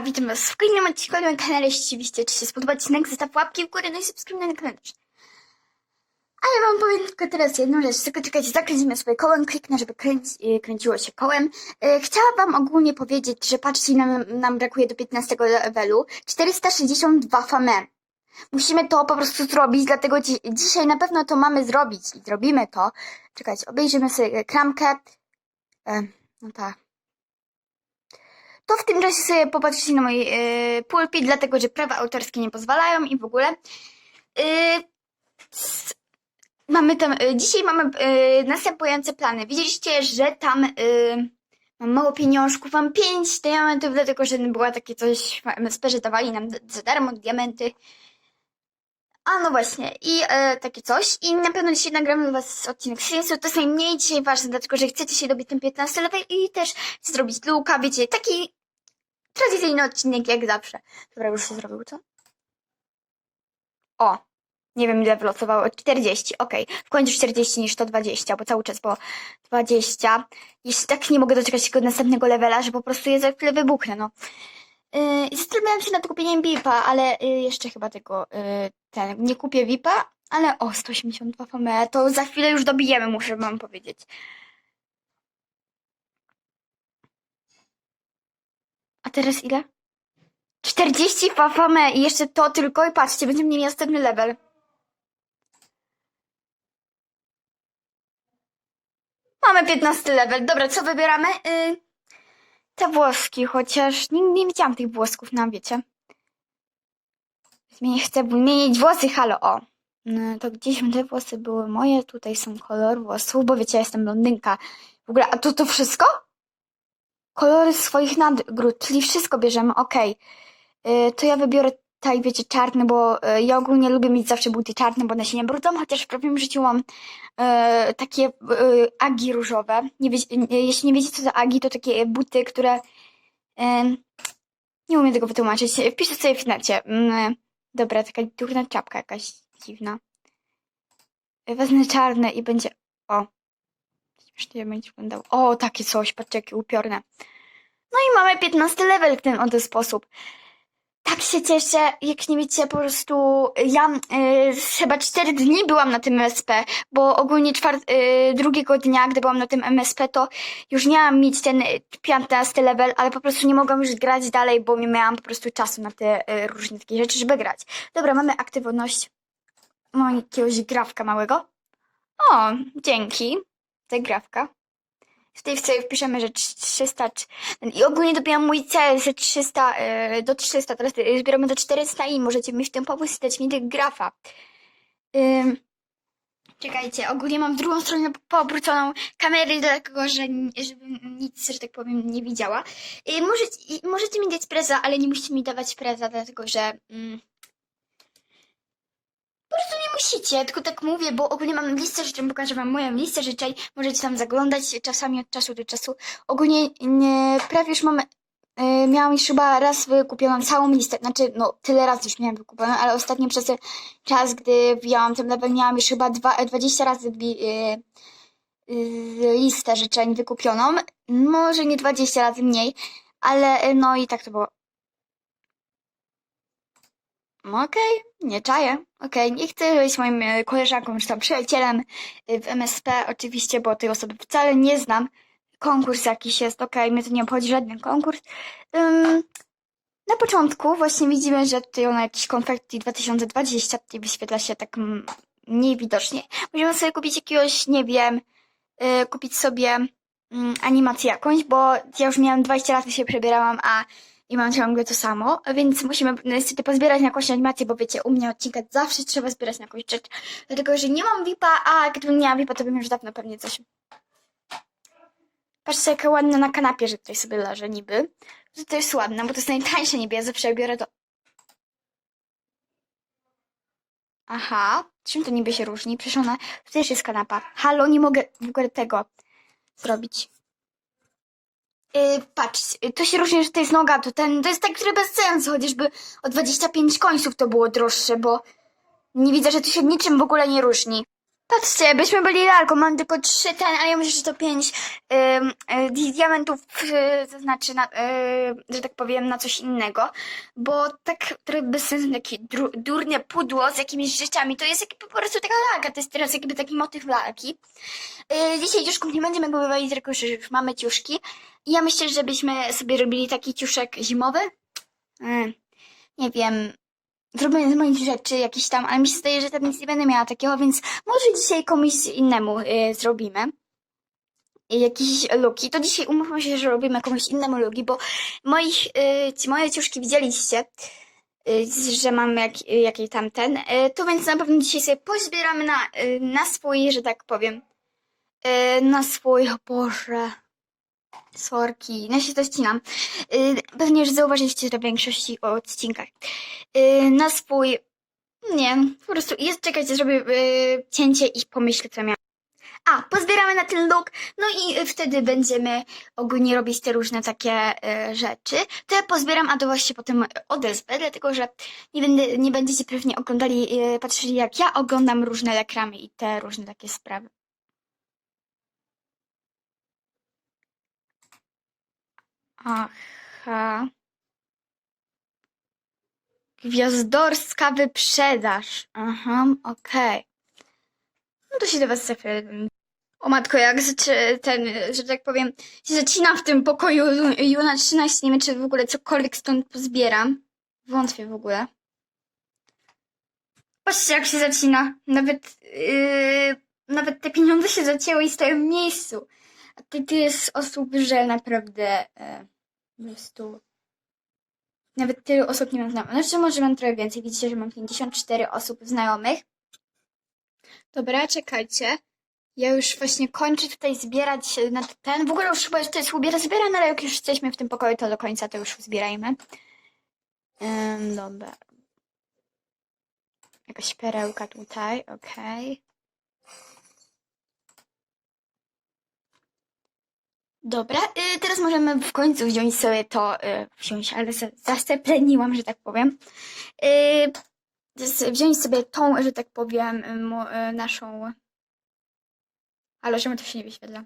Witam was w kolejnym odcinku na kanale. Jeśli oczywiście Ci się spodoba odcinek, zostaw łapki w górę, no i subskrybuj na kanał też. Ale wam powiem tylko teraz jedną rzecz, tylko czekajcie, zakręcimy sobie kołem, kliknę, żeby kręci, yy, kręciło się kołem. Yy, chciałam wam ogólnie powiedzieć, że patrzcie, nam, nam brakuje do 15 levelu 462 fame. Musimy to po prostu zrobić, dlatego dzi dzisiaj na pewno to mamy zrobić i zrobimy to. Czekajcie, obejrzymy sobie kramkę. E, no tak. To w tym czasie sobie popatrzcie na mój yy, pulpit, dlatego że prawa autorskie nie pozwalają i w ogóle. Yy, mamy tam, yy, dzisiaj mamy yy, następujące plany. Widzieliście, że tam yy, mam mało pieniążków, mam 5 diamentów, dlatego że była takie coś MSP, że dawali nam za darmo diamenty. A no właśnie, i e, takie coś. I na pewno dzisiaj nagramy dla was odcinek Sinsu. To jest najmniej dzisiaj ważne, dlatego że chcecie się dobić ten 15 level i też zrobić luka, wiecie, taki tradycyjny odcinek jak zawsze. Dobra, już się zrobił, co? O! Nie wiem ile wylosowało. 40, okej. W końcu 40 niż to 20, bo cały czas było 20. Jeśli tak nie mogę doczekać tego następnego levela, że po prostu je za chwilę wybuchnę, no. Yy, Zastanawiałam się nad kupieniem VIP-a, ale yy, jeszcze chyba tego, yy, ten, nie kupię VIP-a, ale o, 182 fame, to za chwilę już dobijemy, muszę wam powiedzieć. A teraz ile? 40 fame i jeszcze to tylko i patrzcie, będziemy mieli następny level. Mamy 15 level. Dobra, co wybieramy? Yy, te włoski, chociaż nigdy nie widziałam tych włosków na wiecie. Zmienię, chcę wymienić włosy, halo, o. No, to gdzieś te włosy były moje, tutaj są kolor włosów, bo wiecie, ja jestem blondynka. W ogóle, a to to wszystko? Kolory swoich nagród, czyli wszystko bierzemy, okej. Y, To ja wybiorę tutaj, wiecie, czarny, bo y, ja ogólnie lubię mieć zawsze buty czarne, bo one się nie brudzą, chociaż w prawdziwym życiu mam y, takie agi różowe. Nie wie, jeśli nie wiecie, co to agi, to takie buty, które... nie umiem tego wytłumaczyć. Wpiszę sobie w necie. Mm, Dobra, taka durna czapka jakaś dziwna. Wezmę czarne i będzie... O. Śmiesznie będzie wyglądało. O, takie coś, patrzcie, jakie upiorne. No i mamy 15 level w ten oto sposób. Tak się cieszę, jak nie wiecie, po prostu ja y, chyba 4 dni byłam na tym MSP, bo ogólnie czwart, y, drugiego dnia, gdy byłam na tym MSP, to już miałam mieć ten y, 15 level, ale po prostu nie mogłam już grać dalej, bo nie miałam po prostu czasu na te y, różne takie rzeczy, żeby grać. Dobra, mamy aktywność. Mam jakiegoś grafka małego. O, dzięki. Ta grafka. Tutaj sobie wpiszemy, że 300. trz- I ogólnie dobiłam mój cel ze 300 e, do 300. Teraz e, zbieramy do 400 i możecie mi w tym pomóc i dać mi tych grafa. Czekajcie, ogólnie mam w drugą stronę poobróconą kamerę, dlatego że żebym nic, że tak powiem, nie widziała. Możecie, możecie mi dać preza, ale nie musicie mi dawać preza, dlatego że. Mm, musicie, tylko tak mówię, bo ogólnie mam listę życzeń, pokażę wam moją listę życzeń, możecie tam zaglądać czasami od czasu do czasu. Ogólnie nie, prawie już mam, y, miałam już chyba raz wykupioną całą listę, znaczy no tyle razy już miałam wykupioną, ale ostatnio przez ten czas, gdy wbijałam ten level, miałam już chyba dwa, 20 razy wbi, y, y, listę życzeń wykupioną, może nie 20 razy mniej, ale y, no i tak to było. No Okej, nie czaję. Okej, nie chcę być moim e, koleżanką czy tam przyjacielem e, w MSP, oczywiście, bo tej osoby wcale nie znam. Konkurs jakiś jest, okej, mnie to nie obchodzi żaden konkurs. Na początku właśnie widzimy, że tutaj ona jakiś konfetti 2020, tutaj wyświetla się tak mniej widocznie. Możemy sobie kupić jakiegoś, nie wiem, y, kupić sobie mm, animację jakąś, bo ja już miałam 20 lat, się przebierałam, a i mam ciągle to samo, więc musimy niestety pozbierać na jakąś animację, bo wiecie, u mnie odcinka zawsze trzeba zbierać na jakąś rzecz, dlatego że nie mam VIPa, a gdybym miała VIPa, to bym już dawno pewnie coś... Patrzcie, jaka ładna na kanapie, że tutaj sobie leży niby. Że to jest ładne, bo to jest najtańsze niby, ja zawsze biorę to... Aha, czym to niby się różni? Przecież ona... To też jest kanapa. Halo, nie mogę w ogóle tego zrobić. Yy, patrz, to się różni, że to jest noga, to ten, to jest tak, który bez sensu, chociażby o 25 końców to było droższe, bo nie widzę, że to się niczym w ogóle nie różni. Patrzcie, byśmy byli lalką, mam tylko trzy ten, ale ja myślę, że to pięć ym, y, di- diamentów, y, to znaczy, na, y, że tak powiem, na coś innego, bo tak trochę bez sensu takie dru, durne pudło z jakimiś rzeczami, to jest jakby po prostu taka lalka, to jest teraz jakby taki motyw lalki. Y, dzisiaj ciuszków nie będziemy wywalić, tylko że już mamy ciuszki i ja myślę, żebyśmy sobie robili taki ciuszek zimowy. Y, nie wiem, zrobię z moich rzeczy jakieś tam, ale mi się zdaje, że tam nic nie będę miała takiego, więc może dzisiaj komuś innemu y, zrobimy. Jakieś luki. To dzisiaj umówmy się, że robimy komuś innemu luki, bo moich, y, ci moje ciuszki widzieliście, y, że mam jak, jakiej tam ten. Y, to więc na pewno dzisiaj sobie pozbieramy na, y, na swój, że tak powiem, y, na swój, o Boże, sorki, no się to ścinam. Y, pewnie już zauważyliście to w większości odcinkach. Y, na swój, nie, po prostu jest, czekajcie, zrobię y, cięcie i pomyślę, co miałam. A, pozbieramy na ten look, no i wtedy będziemy ogólnie robić te różne takie rzeczy. To ja pozbieram, a to właśnie potem odezwę, dlatego że nie, będę, nie będziecie pewnie oglądali, patrzyli jak ja oglądam różne reklamy i te różne takie sprawy. Aha. Gwiazdorska wyprzedaż. Aha, okej. No to się do was za chwilę. O matko, jak ten, że tak powiem, się zacina w tym pokoju Juna 13, nie wiem czy w ogóle cokolwiek stąd pozbieram. Wątpię w ogóle. Patrzcie jak się zacina. Nawet, yy, nawet te pieniądze się zacięły i stoją w miejscu. A ty, ty jest osób, że naprawdę po prostu nawet tylu osób nie mam znajomych. Znaczy może mam trochę więcej. Widzicie, że mam 54 osób znajomych. Dobra, czekajcie. Ja już właśnie kończę tutaj zbierać na ten. W ogóle już chyba to jest ubiera zbierane, ale jak już jesteśmy w tym pokoju, to do końca to już zbierajmy. Ym, dobra. Jakaś perełka tutaj, okej. Dobra, y, teraz możemy w końcu wziąć sobie to, y, wziąć, ale za- zastepleniłam, że tak powiem. Y, z- wziąć sobie tą, że tak powiem, mo- y, naszą... Ale czemu to się nie wyświetla?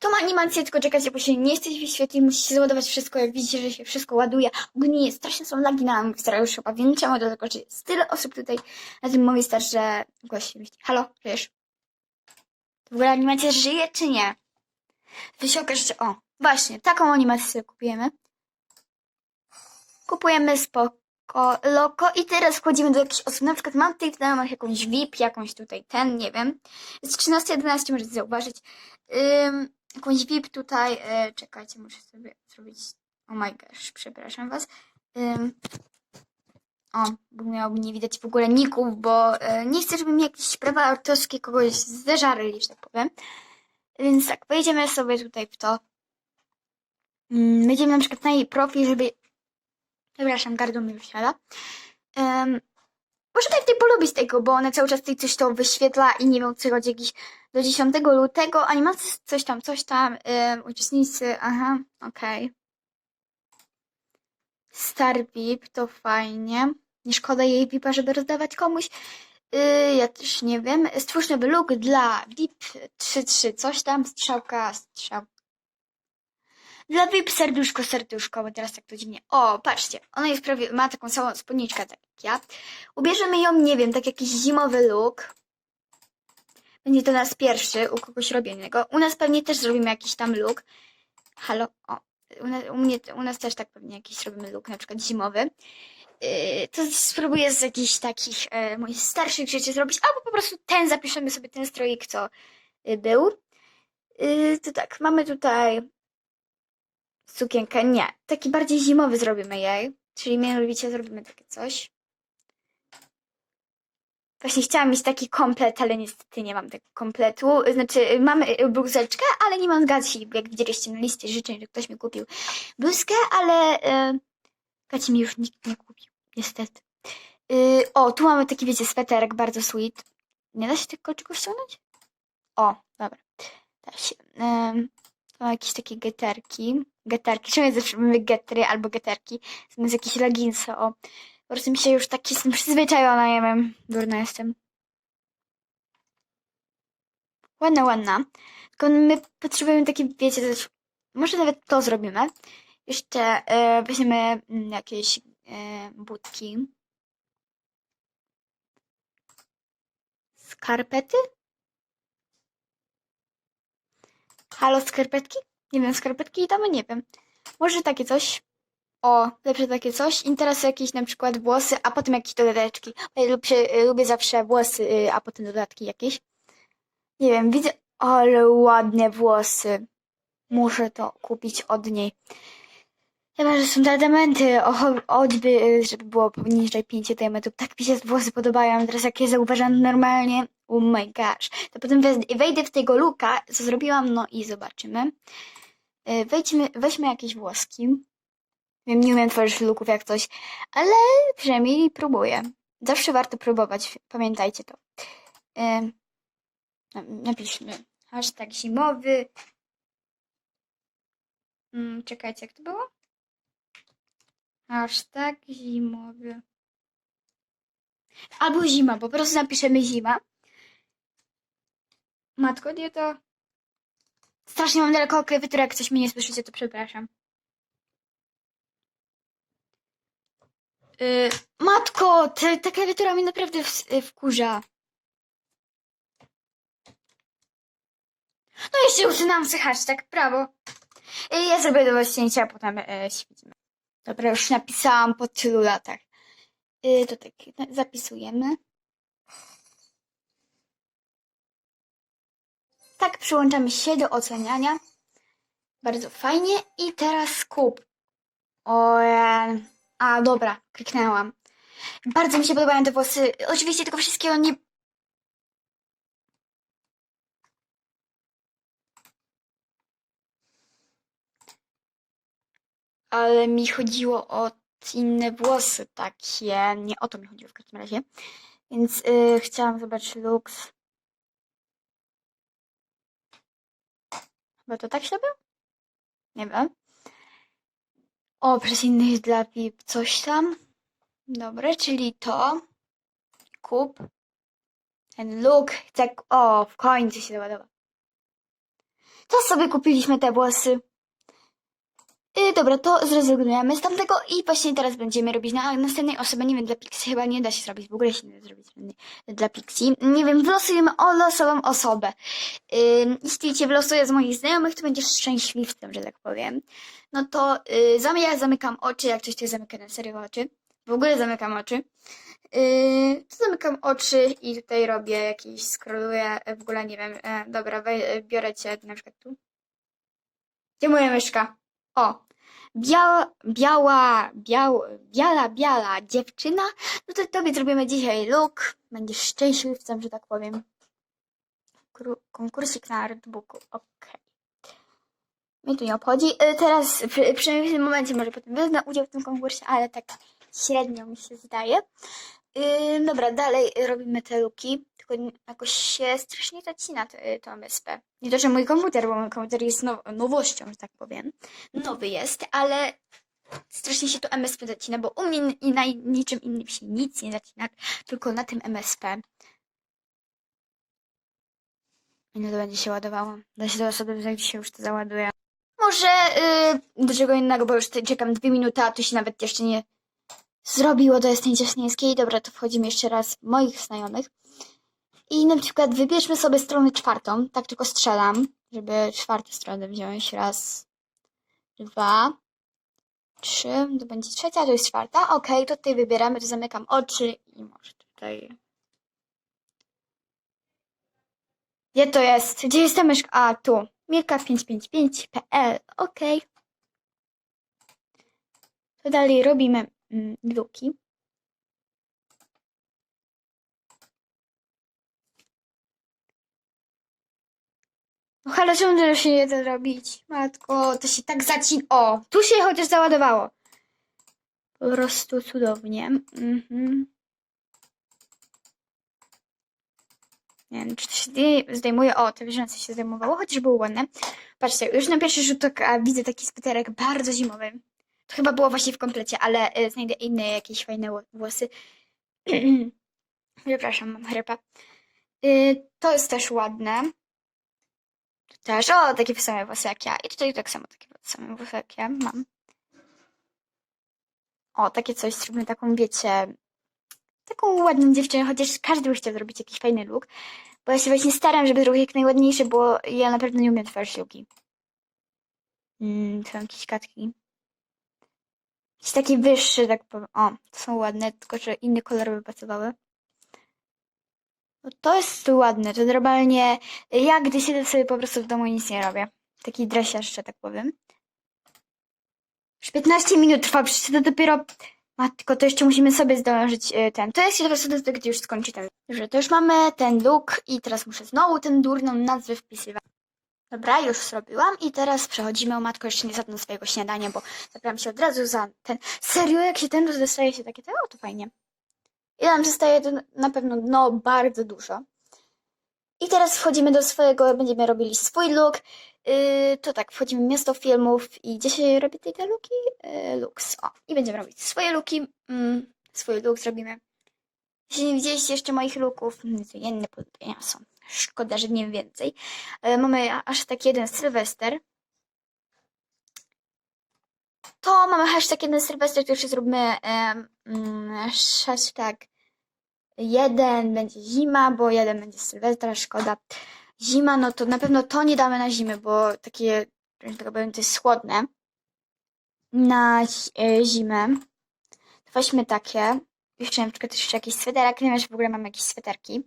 Tą animację, tylko czekajcie, bo się nie się wyświetlić, musi się załadować wszystko, jak widzicie, że się wszystko ładuje. Ogólnie strasznie są lagi na Movistar, już chyba wiem czemu, dlatego że jest tyle osób tutaj na tym Movistar, że głos się myśli. Halo, żyjesz? W ogóle animacja żyje, czy nie? To się okaże, że o, właśnie, taką animację sobie kupujemy. Kupujemy spoko, loko i teraz wchodzimy do jakichś osób. Na przykład mam tutaj w znajomych jakąś VIP, jakąś tutaj ten, nie wiem. Jest 13.11, możecie zauważyć. Ym, jakąś VIP tutaj, y, czekajcie, muszę sobie zrobić, oh my gosh, przepraszam was. Ym, o, bo miałoby nie widać w ogóle ników, bo y, nie chcę, żeby mi jakieś prawa autorskie kogoś zeżarli, że tak powiem. Więc tak, wejdziemy sobie tutaj w to. Mm, Będziemy na przykład na jej profil, żeby... Przepraszam, gardło mi wysiada. Um, może w tej polubić tego, bo ona cały czas tutaj coś to wyświetla i nie wiem, co chodzi jakiś do 10 lutego. Animacja, coś tam, coś tam. Um, uczestnicy, aha, okej. Star VIP, to fajnie. Nie szkoda jej VIPa, żeby rozdawać komuś. Yy, ja też nie wiem. Stwórz nowy look dla VIP 33, coś tam, strzałka, strzałka. Dla VIP serduszko, serduszko, bo teraz tak to dziwnie. O, patrzcie, ona jest prawie, ma taką samą spódniczkę tak jak ja. Ubierzemy ją, nie wiem, tak jakiś zimowy look. Będzie to nas pierwszy, u kogoś robionego. U nas pewnie też zrobimy jakiś tam look. Halo, o. U u mnie, u nas też tak pewnie jakiś robimy look, na przykład zimowy. Yy, to spróbuję z jakichś takich e, moich starszych rzeczy zrobić, albo po prostu ten, zapiszemy sobie ten stroik, co y, był. Yy, to tak, mamy tutaj sukienkę, nie, taki bardziej zimowy zrobimy jej, czyli mianowicie zrobimy takie coś. Właśnie chciałam mieć taki komplet, ale niestety nie mam tego kompletu. Znaczy, mamy y, bluzeczkę, ale nie mam gaci, jak widzieliście na liście życzeń, że ktoś mi kupił bluzkę, ale gaci mi już nikt nie kupił, niestety. Y, o, tu mamy taki, wiecie, sweterek bardzo sweet. Nie da się tego czegoś ściągnąć? O, dobra. Da się. Ym, to jakieś takie geterki. Geterki. Czemu ja zawsze mówię getry albo geterki? Zamiast jakieś leginsy, o. Po prostu mi się już tak jestem przyzwyczajona, nie wiem. Durna jestem. Ładna, ładna. Tylko my potrzebujemy takie, wiecie, coś, może nawet to zrobimy. Jeszcze e, weźmiemy mm, jakieś e, budki. Skarpety? Halo, skarpetki? Nie wiem, skarpetki i tam nie wiem. Może takie coś. O, lepsze takie coś. I jakieś na przykład włosy, a potem jakieś dodateczki. Ja lubię, lubię zawsze włosy, a potem dodatki jakieś. Nie wiem, widzę, ale ładne włosy. Muszę to kupić od niej. Chyba, że są diamenty, o, choćby, y, żeby było poniżej 5 diamentów. Tak mi się włosy podobają. Teraz jak je zauważam normalnie, oh my gosh. To potem wejdę w tego luka, co zrobiłam, no i zobaczymy. Y, Wejdźmy, weźmy jakieś włoski. Wiem, nie umiem tworzyć luków jak coś, ale przynajmniej próbuję. Zawsze warto próbować, pamiętajcie to. Y, na- Napiszmy hashtag zimowy. Mm, Czekajcie, jak to było? Hashtag zimowy. Albo zima, po prostu napiszemy zima. Matko, nie to. Strasznie mam daleko klawiaturę, jak coś mnie nie słyszycie, to przepraszam. Yy, matko, te, ta klawiatura mnie naprawdę w, y, wkurza. No jeszcze usunęłam sobie hashtag, prawo. Yy, ja zrobię do was cięcia, a potem yy, się widzimy. Dobra, już napisałam po tylu latach. Yy, to tak, zapisujemy. Tak, przyłączamy się do oceniania. Bardzo fajnie. I teraz kup. O, a dobra, kliknęłam. Bardzo mi się podobają te włosy. Oczywiście tego wszystkiego nie... Ale mi chodziło o inne włosy takie. Nie o to mi chodziło w każdym razie. Więc y, chciałam zobaczyć looks. Chyba to tak się robił? Nie wiem. O, przez innych dla VIP coś tam. Dobre, czyli to. Kup. Ten look. Tak, o, w końcu się doładowa. To sobie kupiliśmy te włosy. Yy, dobra, to zrezygnujemy z tamtego i właśnie teraz będziemy robić na następnej osobie. Nie wiem, dla Pixie chyba nie da się zrobić, w ogóle się nie da zrobić dla Pixie. Nie wiem, wylosujemy o losową osobę. Yy, jeśli cię wylosuje z moich znajomych, to będziesz szczęśliwcem, że tak powiem. No to yy, ja zamykam oczy, jak coś to zamykam na serio oczy. W ogóle zamykam oczy. Yy, to zamykam oczy i tutaj robię jakieś, scrolluję, w ogóle nie wiem, e, dobra, biorę cię na przykład tu. Gdzie moja myszka? O, biała, biała, biał, biala, biala dziewczyna. No to tobie zrobimy dzisiaj look. Będziesz szczęśliwcem, że tak powiem. Kru- Konkursik na artbooku, okej. Mnie to nie obchodzi. Y, Teraz, przy, przynajmniej w tym momencie, może potem wezmę udział w tym konkursie, ale tak średnio mi się zdaje. Yy, dobra, dalej robimy te luki. Tylko jakoś się strasznie zacina to, to MSP. Nie to, że mój komputer, bo mój komputer jest now nowością, że tak powiem. Nowy jest, ale strasznie się to MSP zacina, bo u mnie i na niczym innym się nic nie zacina, tylko na tym MSP. I no to będzie się ładowało. Da się do osoby, jak się już to załaduje. Może yy, do czego innego, bo już czekam dwie minuty, a to się nawet jeszcze nie zrobiło do Jasnej Ciasnieńskiej. Dobra, to wchodzimy jeszcze raz moich znajomych. I na przykład wybierzmy sobie stronę czwartą. Tak tylko strzelam, żeby czwartą stronę wziąć. Raz, dwa, trzy. To będzie trzecia, to jest czwarta. To tutaj wybieramy, to zamykam oczy i może tutaj... Gdzie to jest? Gdzie jest ta myszka? A, tu. Milka555.pl. Okej. To dalej robimy luki. No halo, czemu to się nie da zrobić? Matko, to się tak zacina. O, tu się chociaż załadowało. Po prostu cudownie. Mhm. Nie wiem, czy to się zdej- zdejmuje. O, te wieżące się zdejmowało, chociaż było ładne. Patrzcie, już na pierwszy rzut oka widzę taki sweterek bardzo zimowy. To chyba było właśnie w komplecie, ale y, znajdę inne jakieś fajne ło- włosy. Przepraszam, mam chrypę. Y, to jest też ładne. też, o, takie same włosy jak ja. I tutaj tak samo takie same włosy jak ja mam. O, takie coś, zróbmy taką, wiecie, taką ładną dziewczynę, chociaż każdy by chciał zrobić jakiś fajny look. Bo ja się właśnie staram, żeby zrobić jak najładniejszy, bo ja na pewno nie umiem tworzyć luki. Mm, są jakieś katki. Jakiś taki wyższy, tak powiem. O, to są ładne, tylko że inny kolor by pasowały. No to jest ładne, to normalnie ja gdy siedzę sobie po prostu w domu nic nie robię. Taki dresiarz, że tak powiem. Już 15 minut trwa, przecież to dopiero... Matko, to jeszcze musimy sobie zdążyć y, ten. To jest się po prostu do gdy już skończy ten. Dobrze, to już mamy ten look i teraz muszę znowu ten durną nazwę wpisywać. Dobra, już zrobiłam i teraz przechodzimy. O matko, jeszcze nie zadam swojego śniadania, bo zabrałam się od razu za ten. Serio, jak się ten dostaje się takie, o to fajnie. I nam zostaje to na pewno, no, bardzo dużo. I teraz wchodzimy do swojego, będziemy robili swój look. Yy, to tak, wchodzimy w miasto filmów i gdzie się robi te, te looki? Yy, looks, o. I będziemy robić swoje looki. Mm, swój look zrobimy. Jeśli nie widzieliście jeszcze moich looków, to inne podobienia są. Szkoda, że nie więcej. Yy, mamy a- aż tak jeden Sylwester. To mamy hashtag jeden Sylwester, to jeszcze zróbmy em, mm, hashtag jeden będzie zima, bo jeden będzie Sylwestra, szkoda. Zima, no to na pewno to nie damy na zimę, bo takie, że tak powiem, to jest chłodne. Na e, zimę to weźmy takie. Jeszcze na przykład jeszcze jakiś sweterek, że w ogóle mam jakieś sweterki.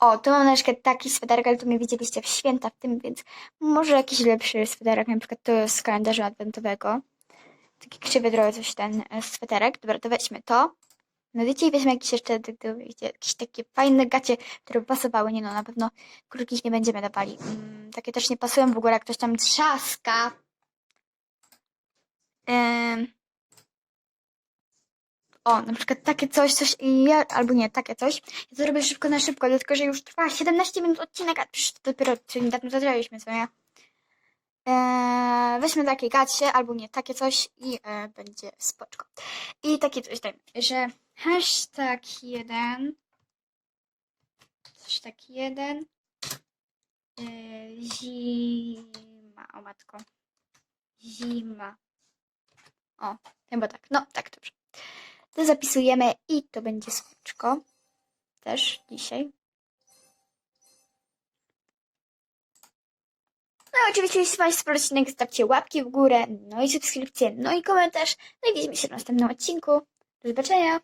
O, tu mam na taki sweterek, ale to mnie widzieliście w święta w tym, więc może jakiś lepszy sweterek, na przykład to z kalendarza adwentowego. Taki krzywy trochę coś ten e, sweterek. Dobra, to weźmy to. No wiecie, weźmy jakieś jeszcze jakieś takie fajne gacie, które by pasowały. Nie no, na pewno krótkich nie będziemy dawali. Mm, takie też nie pasują w ogóle, jak ktoś tam trzaska. Ym. O, na przykład takie coś, coś i ja, albo nie, takie coś. Ja to robię szybko na szybko, dlatego że już trwa 17 minut odcinek, a przecież to dopiero, czyli niedawno zaczęliśmy, co nie? Eee, weźmy takie gacie, albo nie, takie coś i e, będzie spoczko. I takie coś tam, że hashtag jeden, hashtag jeden, e, zima, o matko, zima. O, chyba tak, no tak, dobrze. To zapisujemy i to będzie spoczko. Też dzisiaj. No i oczywiście, jeśli spodobał odcinek, zostawcie łapki w górę, no i subskrypcję, no i komentarz. No i widzimy się w następnym odcinku. Do zobaczenia!